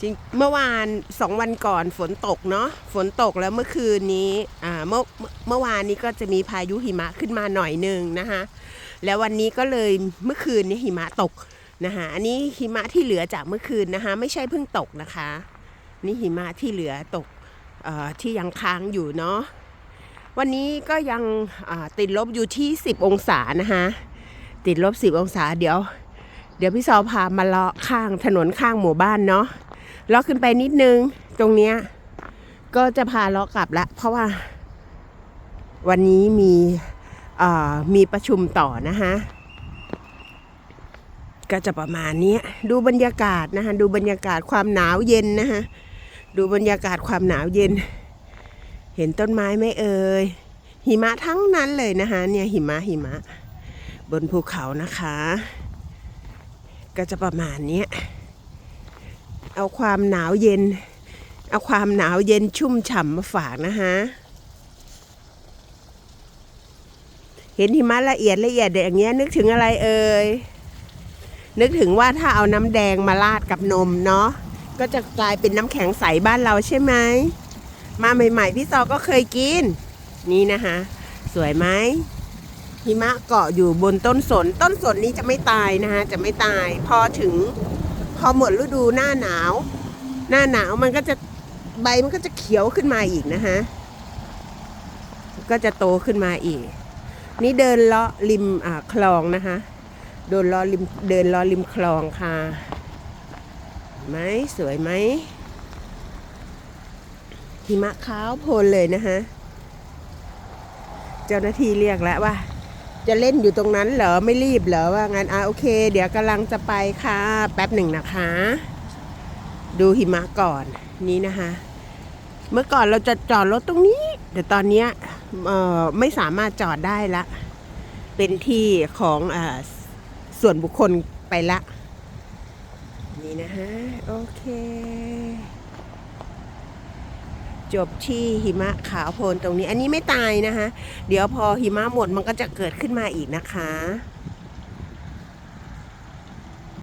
จริงเมื่อวานสองวันก่อนฝนตกเนาะฝนตกแล้วเมื่อคืนนี้อ่าเมื่อเมื่อวานนี้ก็จะมีพายุหิมะขึ้นมาหน่อยหนึ่งนะคะแล้ววันนี้ก็เลยเมื่อคืนนี้หิมะตกนะคะอันนี้หิมะที่เหลือจากเมื่อคืนนะคะไม่ใช่เพิ่งตกนะคะ นี่หิมะที่เหลือตกอที่ยังค้างอยู่เนาะวันนี้ก็ยังติดลบอยู่ที่ 10 องศานะคะติดลบ 10 องศาเดี๋ยว เดี๋ยวพี่ซอพามาเลาะข้างถนนข้างหมู่บ้านเนาะ เลาะขึ้นไปนิดนึง ตรงเนี้ยก็จะพาเลาะกลับละ เพราะว่า วันนี้มีมีประชุมต่อนะคะก็จะประมาณนี้ดูบรรยากาศนะคะดูบรรยากาศความหนาวเย็นนะคะดูบรรยากาศความหนาวเย็น เห็นต้นไม้ไหมเอ่ยหิมะทั้งนั้นเลยนะคะเนี่ยหิมะหิมะ บนภูเขานะคะ ก็จะประมาณนี้ เอาความหนาวเย็น เอาความหนาวเย็นชุ่มฉ่ำมาฝากนะฮะเห็นหิมะละเอียดละเอียดอย่างเงี้ยนึกถึงอะไรเอ่ย นึกถึงว่าถ้าเอาน้ำแดงมาราดกับนมเนาะ ก็จะกลายเป็นน้ำแข็งใสบ้านเราใช่ไหม มาใหม่ๆพี่ซอก็เคยกิน นี่นะคะ สวยไหมหิมะเกาะอยู่บนต้นสน ต้นสนนี้จะไม่ตายนะคะจะไม่ตาย พอถึง พอหมดฤดูหน้าหนาว หน้าหนาวมันก็จะใบมันก็จะเขียวขึ้นมาอีกนะฮะ ก็จะโตขึ้นมาอีก นี่เดินเลาะริมคลองนะคะเดินเลาะริมเดินเลาะริมคลองค่ะไหมสวยไหมหิมะขาวโพลนเลยนะคะเจ้าหน้าที่เรียกแล้วว่า จะเล่นอยู่ตรงนั้นเหรอไม่รีบเหรอว่างั้นอะโอเค เดี๋ยวกำลังจะไปค่ะ แป๊บหนึ่งนะคะ ดูหิมะก่อนนี่นะคะ เมื่อก่อนเราจะจอดรถตรงนี้แต่ตอนนี้เอ่อไม่สามารถจอดได้ละ เป็นที่ของอ่าส่วนบุคคลไปละ นี่นะฮะ โอเค จบที่หิมะขาวโพลนตรงนี้ อันนี้ไม่ตายนะคะ เดี๋ยวพอหิมะหมดมันก็จะเกิดขึ้นมาอีกนะคะ